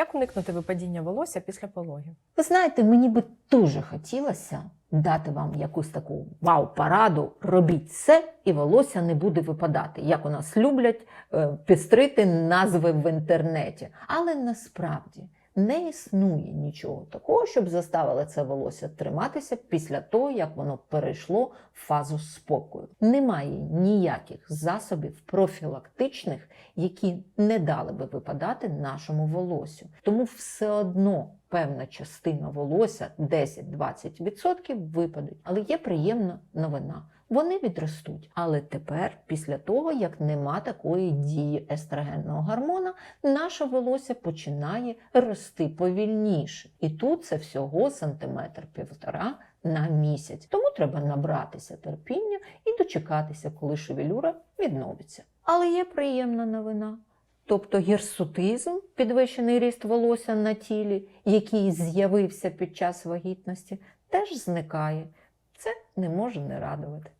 Як уникнути випадіння волосся після пологів? Ви знаєте, мені би дуже хотілося дати вам якусь таку вау-параду. Робіть це, і волосся не буде випадати, як у нас люблять е, підстрити назви в інтернеті. Але насправді не існує нічого такого, щоб заставило це волосся триматися після того, як воно перейшло в фазу спокою. Немає ніяких засобів профілактичних, які не дали би випадати нашому волосю. Тому все одно певна частина волосся, 10-20% випадуть. Але є приємна новина. Вони відростуть. Але тепер, після того, як нема такої дії естрогенного гормона, наше волосся починає рости повільніше. І тут це всього сантиметр півтора на місяць. Тому треба набратися терпіння і дочекатися, коли шевелюра відновиться. Але є приємна новина. Тобто гірсутизм, підвищений ріст волосся на тілі, який з'явився під час вагітності, теж зникає. Це не може не радувати.